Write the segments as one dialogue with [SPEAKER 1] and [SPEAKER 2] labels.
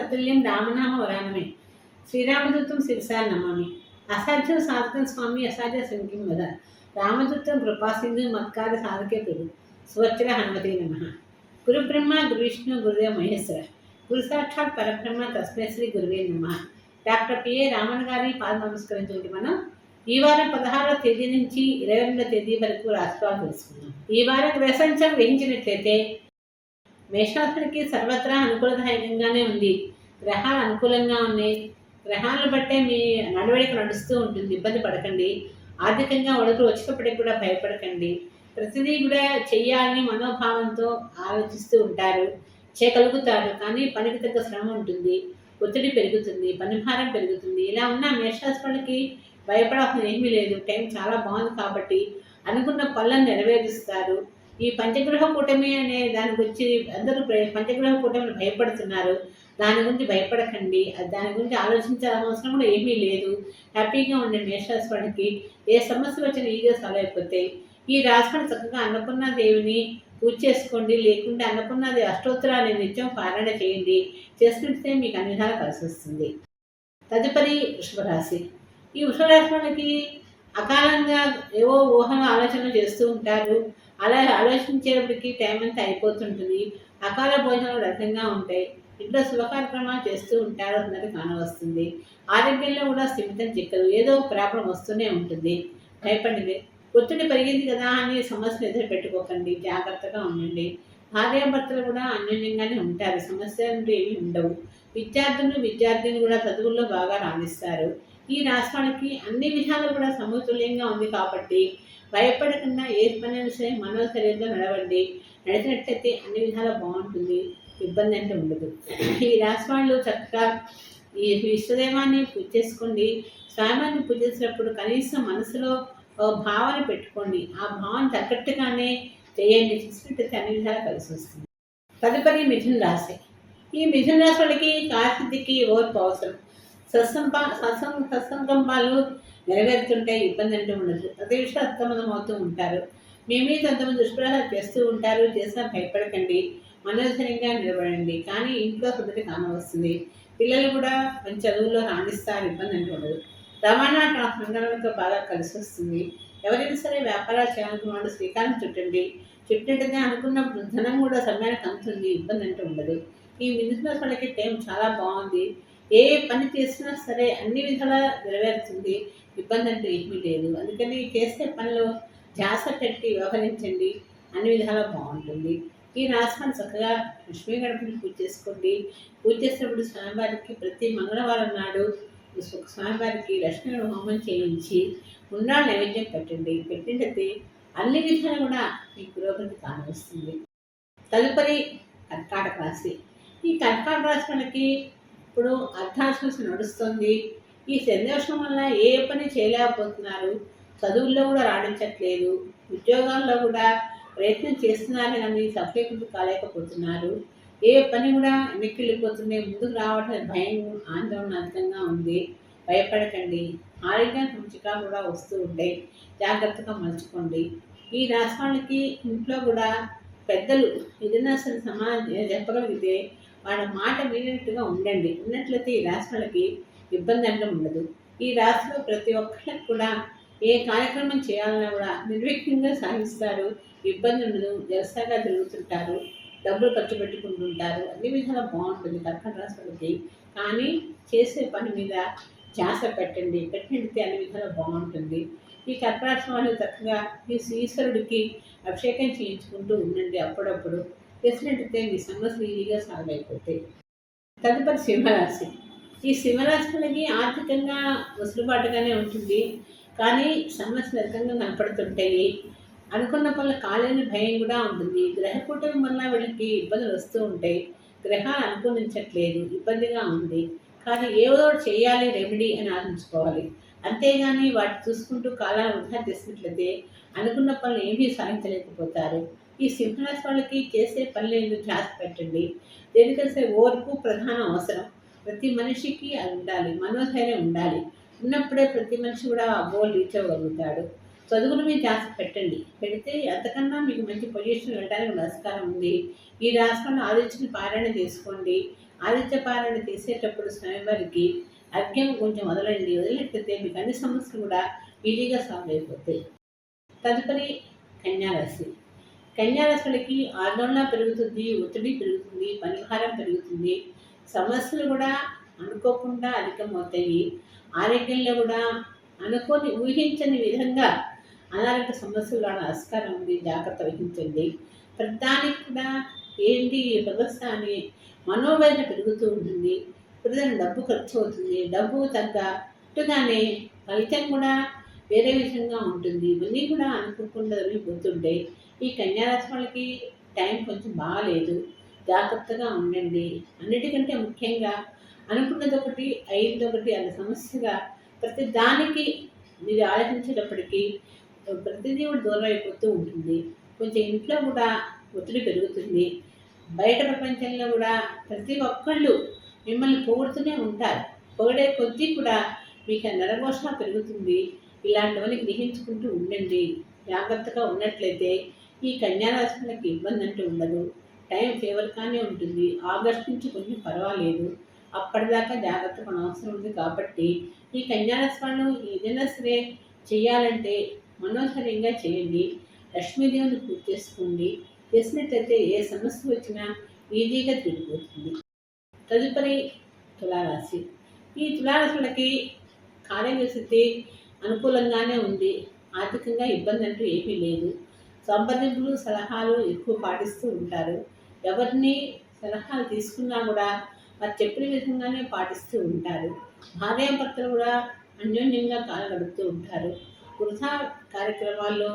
[SPEAKER 1] అతుల్యం రామనామ వరానమే శ్రీరామదూతం శిరసా నమామి అసాధ్యం సాధకం స్వామి అసాధ్య సంఖ్యం వద రామదూతం కృపాసింధు మత్కార సాధకే ప్రభు సువత్ర హనుమతి నమ గురు బ్రహ్మ గురు విష్ణు గురుదేవ మహేశ్వర గురు సాక్షాత్ పరబ్రహ్మ తస్మై శ్రీ గురువే నమ డాక్టర్ పిఏ రామన్ గారి పాద నమస్కరించండి మనం ఈ వారం పదహారవ తేదీ నుంచి ఇరవై రెండవ తేదీ వరకు రాష్ట్రాలు తెలుసుకున్నాం ఈ వారం గ్రహసంచం వహించినట్లయితే మేషాసుడికి సర్వత్రా అనుకూలదాయకంగానే ఉంది గ్రహాలు అనుకూలంగా ఉన్నాయి గ్రహాలను బట్టే మీ నడవడిక నడుస్తూ ఉంటుంది ఇబ్బంది పడకండి ఆర్థికంగా ఒడుకులు వచ్చినప్పటికి కూడా భయపడకండి ప్రతిదీ కూడా చెయ్యాలని మనోభావంతో ఆలోచిస్తూ ఉంటారు చేయగలుగుతారు కానీ పనికి తగ్గ శ్రమ ఉంటుంది ఒత్తిడి పెరుగుతుంది పని భారం పెరుగుతుంది ఇలా ఉన్న మేషరాశి వాళ్ళకి భయపడాల్సిన ఏమీ లేదు టైం చాలా బాగుంది కాబట్టి అనుకున్న పనులను నెరవేరుస్తారు ఈ పంచగ్రహ కూటమి అనే దానికి వచ్చి అందరూ పంచగ్రహ కూటమిని భయపడుతున్నారు దాని గురించి భయపడకండి దాని గురించి ఆలోచించాల్సిన అవసరం కూడా ఏమీ లేదు హ్యాపీగా ఉండే మేషరాశివాడికి ఏ సమస్య వచ్చినా ఈజీగా సాల్వ్ అయిపోతాయి ఈ రాశివాడు చక్కగా అన్నపూర్ణ దేవిని పూజ చేసుకోండి లేకుంటే అష్టోత్తర అష్టోత్తరాన్ని నిత్యం పారాయణ చేయండి చేసుకుంటే మీకు అన్ని విధాలు కలిసి వస్తుంది తదుపరి వృషభరాశి ఈ వృషభరాశి వాళ్ళకి అకాలంగా ఏవో ఊహలు ఆలోచనలు చేస్తూ ఉంటారు అలా ఆలోచించేటప్పటికి టైం అంతా అయిపోతుంటుంది అకాల భోజనాలు రకంగా ఉంటాయి ఇంట్లో శుభకార్యక్రమాలు చేస్తూ ఉంటారు అన్నది కానవస్తుంది ఆరోగ్యంలో కూడా స్థిమితం చిక్కదు ఏదో ప్రాబ్లం వస్తూనే ఉంటుంది భయపడింది ఒత్తిడి పెరిగింది కదా అని సమస్యలు ఎదురు పెట్టుకోకండి జాగ్రత్తగా ఉండండి భార్యాభర్తలు కూడా అన్యోన్యంగానే ఉంటారు సమస్యలు ఏమి ఉండవు విద్యార్థులు విద్యార్థిని కూడా చదువుల్లో బాగా రాణిస్తారు ఈ రాష్ట్రానికి అన్ని విధాలు కూడా సమతుల్యంగా ఉంది కాబట్టి భయపడకుండా ఏ పని విషయం మనో శరీరంలో నడవండి నడిచినట్లయితే అన్ని విధాలు బాగుంటుంది ఇబ్బంది అంటే ఉండదు ఈ రాశి వాళ్ళు చక్కగా ఈ ఇష్టదేవాన్ని పూజ చేసుకోండి స్వామిని పూజ చేసినప్పుడు కనీసం మనసులో భావన పెట్టుకోండి ఆ భావన తగ్గట్టుగానే చేయండి చేసినట్టయితే అన్ని విధాలు కలిసి వస్తుంది తదుపరి మిథున రాశి ఈ మిథున రాశి వాళ్ళకి కార్తీకి ఓర్పు అవసరం సత్సంపా సత్సం సత్సంకంపాలు నెరవేరుతుంటే ఇబ్బంది అంటే ఉండదు ప్రతి విషయం అంతమందం అవుతూ ఉంటారు మీ మీద అంతమంది దుష్ప్రహాలు చేస్తూ ఉంటారు చేసినా భయపడకండి మనోధైర్యంగా నిలబడండి కానీ ఇంట్లో కుదరి కామం వస్తుంది పిల్లలు కూడా మంచి చదువుల్లో రాణిస్తారు ఇబ్బంది అనుకోడు రవాణా రంగంతో బాగా కలిసి వస్తుంది ఎవరైనా సరే వ్యాపారాలు వాళ్ళు శ్రీకారం చుట్టండి చుట్టినట్టుగా అనుకున్న ధనం కూడా సమయానికి అందుతుంది ఇబ్బంది అంటూ ఉండదు ఈ బిజినెస్ వాళ్ళకి టైం చాలా బాగుంది ఏ పని చేసినా సరే అన్ని విధాలా నెరవేరుతుంది ఇబ్బంది అంటూ ఏమీ లేదు అందుకని చేసే పనిలో జాస పెట్టి వ్యవహరించండి అన్ని విధాలా బాగుంటుంది ఈ రాశిని చక్కగా లక్ష్మీ గణపతిని పూజ చేసుకోండి పూజ చేసినప్పుడు స్వామివారికి ప్రతి మంగళవారం నాడు స్వామివారికి లక్ష్మీ హోమం చేయించి ఉన్నాళ్ళు నైవేద్యం పెట్టండి పెట్టినట్లయితే అన్ని విధాలు కూడా మీ పురోగతి కానవస్తుంది తదుపరి కర్కాటక రాశి ఈ కర్కాటక రాశి మనకి ఇప్పుడు అర్థాశ్వాస నడుస్తుంది ఈ సందేశం వల్ల ఏ పని చేయలేకపోతున్నారు చదువుల్లో కూడా రాణించట్లేదు ఉద్యోగాల్లో కూడా ప్రయత్నం చేస్తున్నారు కానీ సఫలీకృతం కాలేకపోతున్నారు ఏ పని కూడా వెనక్కి ముందుకు రావడం భయం ఆందోళన అధికంగా ఉంది భయపడకండి ఆరోగ్యానికి మంచిగా కూడా వస్తూ ఉంటాయి జాగ్రత్తగా మలుచుకోండి ఈ రాష్ట్రానికి ఇంట్లో కూడా పెద్దలు ఏదైనా అసలు సమాధానం చెప్పగలిగితే వాళ్ళ మాట వినట్టుగా ఉండండి ఉన్నట్లయితే ఈ రాష్ట్రాలకి ఇబ్బంది అంటే ఉండదు ఈ రాష్ట్రంలో ప్రతి ఒక్కరికి కూడా ఏ కార్యక్రమం చేయాలన్నా కూడా నిర్విఘ్నంగా సాగిస్తారు ఇబ్బంది ఉండదు జలసాగా తిరుగుతుంటారు డబ్బులు ఖర్చు పెట్టుకుంటుంటారు అన్ని విధాలా బాగుంటుంది కర్కట రాశి కానీ చేసే పని మీద జాస పెట్టండి పెట్టినట్టు అన్ని విధాలా బాగుంటుంది ఈ కర్కరాశి చక్కగా ఈ ఈశ్వరుడికి అభిషేకం చేయించుకుంటూ ఉండండి అప్పుడప్పుడు చేసినట్టయితే మీ సమస్యలు ఈజీగా సాల్వ్ అయిపోతాయి తదుపరి సింహరాశి ఈ సింహరాశి వాళ్ళకి ఆర్థికంగా వసులుబాటుగానే ఉంటుంది కానీ సమస్య రకంగా కనపడుతుంటాయి అనుకున్న పనులు కాలేని భయం కూడా ఉంటుంది గ్రహ కుటుంబం వల్ల వీళ్ళకి ఇబ్బందులు వస్తూ ఉంటాయి గ్రహాలు అనుకూలించట్లేదు ఇబ్బందిగా ఉంది కానీ ఏదో చేయాలి రెమెడీ అని ఆలోచించుకోవాలి అంతేగాని వాటి చూసుకుంటూ కాలాన్ని వృధా చేసినట్లయితే అనుకున్న పనులు ఏమీ సాధించలేకపోతారు ఈ సింహరాశి వాళ్ళకి చేసే పనులు క్లాస్ పెట్టండి దేనికంటే ఓర్పు ప్రధాన అవసరం ప్రతి మనిషికి అది ఉండాలి మనోధైర్యం ఉండాలి ఉన్నప్పుడే ప్రతి మనిషి కూడా గోల్ రీచ్ అవ్వగలుగుతాడు చదువుల మీద ఆశ పెట్టండి పెడితే అంతకన్నా మీకు మంచి పొజిషన్ వెళ్ళడానికి నమస్కారం ఉంది ఈ రాసులను ఆదిత్యని పారాయణ తీసుకోండి ఆదిత్య పారాయణ తీసేటప్పుడు స్వామివారికి అర్ఘ్యం కొంచెం వదలండి వదిలేకపోతే మీకు అన్ని సమస్యలు కూడా ఈజీగా సాల్వ్ అయిపోతాయి తదుపరి కన్యారాశి కన్యారాశులకి ఆందోళన పెరుగుతుంది ఒత్తిడి పెరుగుతుంది పనిభారం పెరుగుతుంది సమస్యలు కూడా అనుకోకుండా అధికమవుతాయి ఆరోగ్యంలో కూడా అనుకోని ఊహించని విధంగా అనారోగ్య సమస్యలు రావడం ఆస్కారం ఉంది జాగ్రత్త వహించండి ప్రతిదానికి కూడా ఏంటి వ్యవస్థ అని మనోవేదన పెరుగుతూ ఉంటుంది ప్రజల డబ్బు ఖర్చు అవుతుంది డబ్బు తగ్గట్టుగానే ఫలితం కూడా వేరే విధంగా ఉంటుంది ఇవన్నీ కూడా అనుకోకుండా పోతుండే ఈ కన్యారాశి వాళ్ళకి టైం కొంచెం బాగాలేదు జాగ్రత్తగా ఉండండి అన్నిటికంటే ముఖ్యంగా అనుకున్నది ఒకటి అయింది ఒకటి అన్న సమస్యగా ప్రతి దానికి మీరు ఆలోచించేటప్పటికీ ప్రతిదీ కూడా దూరం అయిపోతూ ఉంటుంది కొంచెం ఇంట్లో కూడా ఒత్తిడి పెరుగుతుంది బయట ప్రపంచంలో కూడా ప్రతి ఒక్కళ్ళు మిమ్మల్ని పొగుడుతూనే ఉంటారు పొగిడే కొద్దీ కూడా మీకు నరఘోషణ పెరుగుతుంది ఇలాంటివన్నీ గ్రహించుకుంటూ ఉండండి జాగ్రత్తగా ఉన్నట్లయితే ఈ కన్యారాశులకు ఇబ్బంది అంటే ఉండదు టైం ఫేవర్ కానీ ఉంటుంది ఆగస్ట్ నుంచి కొంచెం పర్వాలేదు అప్పటిదాకా జాగ్రత్త మన అవసరం ఉంది కాబట్టి ఈ కన్యాల స్మరణం ఏదైనా సరే చేయాలంటే మనోహరంగా చేయండి లక్ష్మీదేవిని పూజ చేసుకోండి చేసినట్లయితే ఏ సమస్య వచ్చినా ఈజీగా తిరిగిపోతుంది తదుపరి తులారాశి ఈ తులారాశులకి కార్యస్థితి అనుకూలంగానే ఉంది ఆర్థికంగా ఇబ్బంది అంటూ ఏమీ లేదు సంప్రదింపులు సలహాలు ఎక్కువ పాటిస్తూ ఉంటారు ఎవరిని సలహాలు తీసుకున్నా కూడా వారు చెప్పిన విధంగానే పాటిస్తూ ఉంటారు భార్యాభర్తలు కూడా అన్యోన్యంగా కాలగడుపుతూ ఉంటారు వృధా కార్యక్రమాల్లో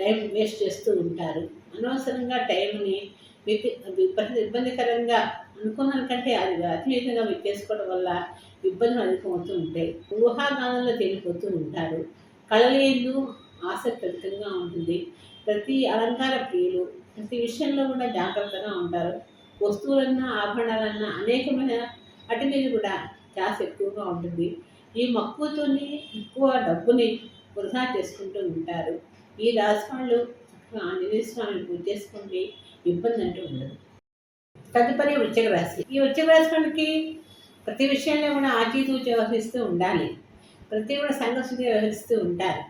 [SPEAKER 1] టైం వేస్ట్ చేస్తూ ఉంటారు అనవసరంగా టైంని ఇబ్బందికరంగా అనుకున్న కంటే అది అతివేగంగా విచ్చేసుకోవడం వల్ల ఇబ్బందులు అధికమవుతూ ఉంటాయి ఊహాగానంలో తేలిపోతూ ఉంటారు కళలేదు ఆసక్తికరంగా ఉంటుంది ప్రతి అలంకార ప్రియులు ప్రతి విషయంలో కూడా జాగ్రత్తగా ఉంటారు వస్తువులన్నా ఆభరణాలన్నా అనేకమైన అటు మీద కూడా ఛాస్ ఎక్కువగా ఉంటుంది ఈ మక్కువతోనే ఎక్కువ డబ్బుని వృధా చేసుకుంటూ ఉంటారు ఈ రాశి వాళ్ళు ఆంజనేయ స్వామిని పూజ చేసుకోండి ఇబ్బంది అంటూ ఉండదు తదుపరి వృశ్చిక రాశి ఈ వృశ్చిక రాశి వాళ్ళకి ప్రతి విషయంలో కూడా ఆచితూచి వ్యవహరిస్తూ ఉండాలి ప్రతి కూడా సంఘర్షణ వ్యవహరిస్తూ ఉంటారు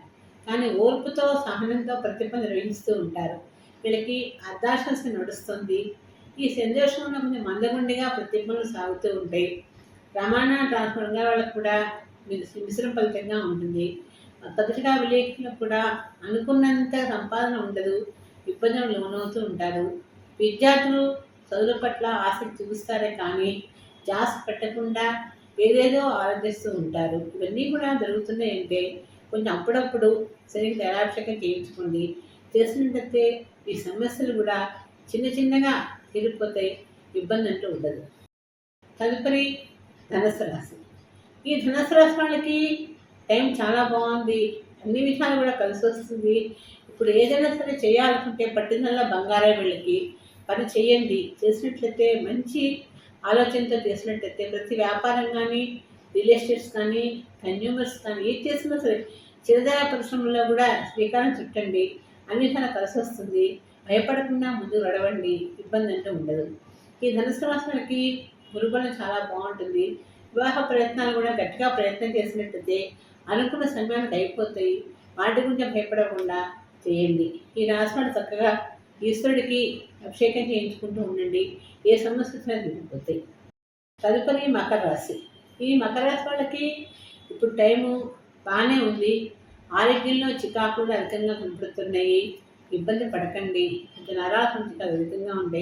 [SPEAKER 1] కానీ ఓర్పుతో సహనంతో ప్రతిభ నిర్వహిస్తూ ఉంటారు వీళ్ళకి అర్ధాశంస నడుస్తుంది ఈ సందేశంలో కొంచెం మందగుండిగా ప్రతింబలు సాగుతూ ఉంటాయి రవాణా ట్రాన్స్పోర్ట్గా వాళ్ళకు కూడా మిశ్రమ ఫలితంగా ఉంటుంది తరచుగా విలేకరులకు కూడా అనుకున్నంత సంపాదన ఉండదు ఇబ్బందులు లోనవుతూ ఉంటారు విద్యార్థులు చదువుల పట్ల ఆసక్తి చూపిస్తారే కానీ జాస్ పెట్టకుండా ఏదేదో ఆరాధిస్తూ ఉంటారు ఇవన్నీ కూడా జరుగుతున్నాయి అంటే కొంచెం అప్పుడప్పుడు శరీర ఎలాక్షక చేయించుకోండి చేసినట్టయితే ఈ సమస్యలు కూడా చిన్న చిన్నగా తిరిగిపోతే ఇబ్బంది అంటూ ఉండదు తదుపరి ధనస్సు రాశి ఈ ధనస్సు రాశి వాళ్ళకి టైం చాలా బాగుంది అన్ని విషయాలు కూడా కలిసి వస్తుంది ఇప్పుడు ఏదైనా సరే చేయాలనుకుంటే పట్టిందల్లా బంగారం వీళ్ళకి పని చేయండి చేసినట్లయితే మంచి ఆలోచనతో చేసినట్లయితే ప్రతి వ్యాపారం కానీ రియల్ ఎస్టేట్స్ కానీ కన్యూమర్స్ కానీ ఏది చేసినా సరే చిరుదాయ పరిశ్రమలో కూడా శ్రీకారం చుట్టండి అన్ని కలిసి వస్తుంది భయపడకుండా ముందు నడవండి ఇబ్బంది అంటే ఉండదు ఈ ధనుసు రాసులకి గురుబలం చాలా బాగుంటుంది వివాహ ప్రయత్నాలు కూడా గట్టిగా ప్రయత్నం చేసినట్టయితే అనుకున్న సమయానికి అయిపోతాయి వాటి గురించి భయపడకుండా చేయండి ఈ రాశివాడు చక్కగా ఈశ్వరుడికి అభిషేకం చేయించుకుంటూ ఉండండి ఏ సమస్య వచ్చినా తదుపరి మకర రాశి ఈ మకర రాశి వాళ్ళకి ఇప్పుడు టైము బాగానే ఉంది ఆరోగ్యంలో చికాకులు అధికంగా కనపడుతున్నాయి ఇబ్బంది పడకండి ఇక నరాకుంటికి విధంగా ఉండే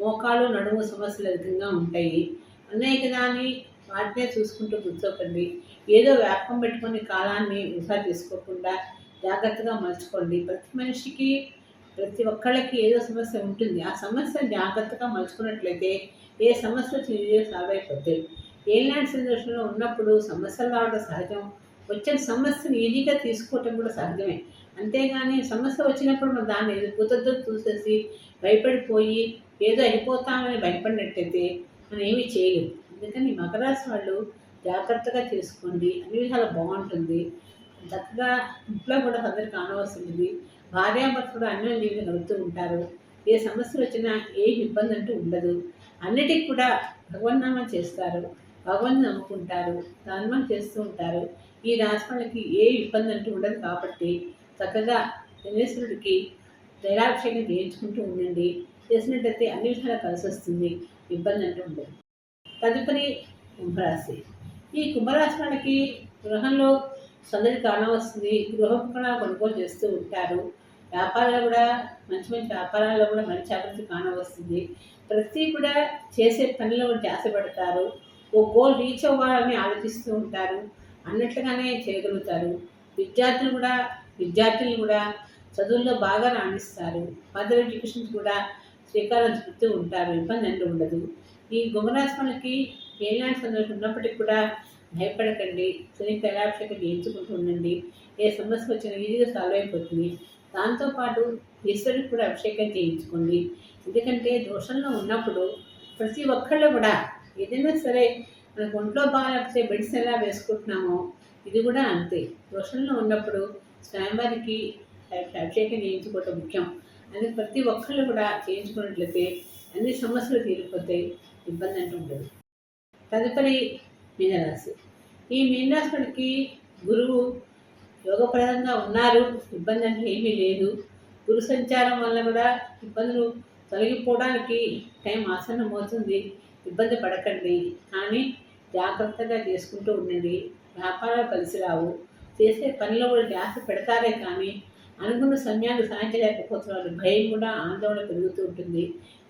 [SPEAKER 1] మోకాలు నడుము సమస్యలు విధంగా ఉంటాయి అన్నయ్య కదా అని వాటినే చూసుకుంటూ కూర్చోకండి ఏదో వ్యాపం పెట్టుకొని కాలాన్ని వృధా తీసుకోకుండా జాగ్రత్తగా మలుచుకోండి ప్రతి మనిషికి ప్రతి ఒక్కళ్ళకి ఏదో సమస్య ఉంటుంది ఆ సమస్యను జాగ్రత్తగా మలుచుకున్నట్లయితే ఏ సమస్య వచ్చి ఏ ఏలాంటి సందర్శనలో ఉన్నప్పుడు సమస్యలు రావడం సహజం వచ్చిన సమస్యను ఈజీగా తీసుకోవటం కూడా సాధ్యమే అంతేగాని సమస్య వచ్చినప్పుడు మనం దాన్ని కుదరదు చూసేసి భయపడిపోయి ఏదో అయిపోతామని భయపడినట్టయితే మనం ఏమీ చేయలేము అందుకని మకరాశి వాళ్ళు జాగ్రత్తగా చేసుకోండి అన్ని విధాలు బాగుంటుంది చక్కగా ఇంట్లో కూడా అందరికి భార్యాభర్త కూడా అన్నం నీళ్ళు నవ్వుతూ ఉంటారు ఏ సమస్య వచ్చినా ఏ ఇబ్బంది అంటూ ఉండదు అన్నిటికీ కూడా భగవన్నామం చేస్తారు భగవన్ నమ్ముకుంటారు ధర్మం చేస్తూ ఉంటారు ఈ రాశి ఏ ఇబ్బంది అంటూ ఉండదు కాబట్టి చక్కగా చంద్రేశ్వరుడికి తైలాభిషేకం చేయించుకుంటూ ఉండండి చేసినట్టయితే అన్ని విధాలు కలిసి వస్తుంది ఇబ్బంది అంటూ ఉండదు తదుపరి కుంభరాశి ఈ కుంభరాశి వాళ్ళకి గృహంలో సందడి కారణం వస్తుంది గృహం కూడా కొనుగోలు చేస్తూ ఉంటారు వ్యాపారాలు కూడా మంచి మంచి వ్యాపారాల్లో కూడా మంచి అభివృద్ధి కాన వస్తుంది ప్రతి కూడా చేసే పనిలో ఆశపడతారు ఓ గోల్ రీచ్ అవ్వాలని ఆలోచిస్తూ ఉంటారు అన్నట్లుగానే చేయగలుగుతారు విద్యార్థులు కూడా విద్యార్థులు కూడా చదువుల్లో బాగా రాణిస్తారు ఫర్దర్ ఎడ్యుకేషన్ కూడా శ్రీకారం చుట్టూ ఉంటారు ఇబ్బంది అంటూ ఉండదు ఈ గుమరాశ్మలకి ఏలాంటి సందర్భం ఉన్నప్పటికీ కూడా భయపడకండి శని కళాక్షకు చేయించుకుంటూ ఉండండి ఏ సమస్య వచ్చినా ఈజీగా సాల్వ్ అయిపోతుంది దాంతోపాటు ఈశ్వరుడికి కూడా అభిషేకం చేయించుకోండి ఎందుకంటే దోషంలో ఉన్నప్పుడు ప్రతి ఒక్కళ్ళు కూడా ఏదైనా సరే మనకు ఒంట్లో బాగాలేకపోతే బెడ్స్ ఎలా వేసుకుంటున్నామో ఇది కూడా అంతే రోషన్లో ఉన్నప్పుడు స్వామివారికి అభిషేకం చేయించుకోవటం ముఖ్యం అది ప్రతి ఒక్కళ్ళు కూడా చేయించుకున్నట్లయితే అన్ని సమస్యలు తీరిపోతాయి ఇబ్బంది అంటూ ఉండదు తదుపరి మీనరాశి ఈ మీనరాశుడికి గురువు యోగప్రదంగా ఉన్నారు ఇబ్బంది అంటే ఏమీ లేదు గురు సంచారం వల్ల కూడా ఇబ్బందులు తొలగిపోవడానికి టైం అవుతుంది ఇబ్బంది పడకండి కానీ జాగ్రత్తగా చేసుకుంటూ ఉండండి వ్యాపారాలు కలిసి రావు చేసే పనిలో కూడా ధ్యాస పెడతారే కానీ అనుకున్న సమయాన్ని సాధించలేకపోతున్నారు భయం కూడా ఆందోళన పెరుగుతూ ఉంటుంది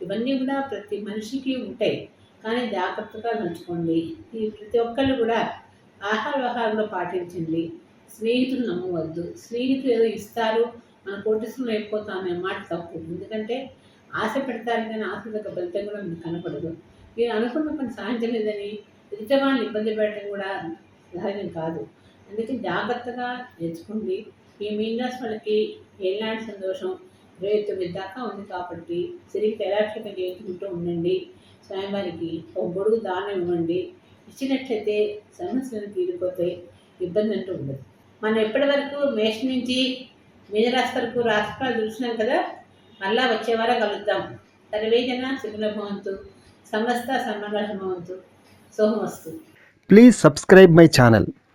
[SPEAKER 1] ఇవన్నీ కూడా ప్రతి మనిషికి ఉంటాయి కానీ జాగ్రత్తగా నంచుకోండి ఈ ప్రతి ఒక్కళ్ళు కూడా ఆహార వ్యవహారంలో పాటించండి స్నేహితులు నమ్మవద్దు స్నేహితులు ఏదో ఇస్తారు మన కోటిస్తున్న అయిపోతా అనే మాట తప్పు ఎందుకంటే ఆశ పెడతారు కానీ ఆశ యొక్క ఫలితం కూడా మీకు కనపడదు మీరు అనుకున్న పని సాధించలేదని యజమానులు ఇబ్బంది పెట్టడం కూడా సహజం కాదు అందుకే జాగ్రత్తగా ఎంచుకోండి ఈ మీనరాశి వాళ్ళకి ఎలాంటి సంతోషం రేపు తొమ్మిది దాకా ఉంది కాబట్టి శరీరం ఎలాక్షిక చేసుకుంటూ ఉండండి స్వామివారికి ఒక గొడుగు దానం ఇవ్వండి ఇచ్చినట్లయితే సమస్యలు తీరిపోతే ఇబ్బంది అంటూ ఉండదు మనం ఎప్పటి వరకు మేష నుంచి మీనరాశి వరకు రాష్ట్రాలు చూసినాం కదా మళ్ళా వచ్చేవారా కలుద్దాం సర్వేజన శివుల భవంతు సమస్త భవంతు सोमस्तु
[SPEAKER 2] प्लीज सब्सक्राइब मई चैनल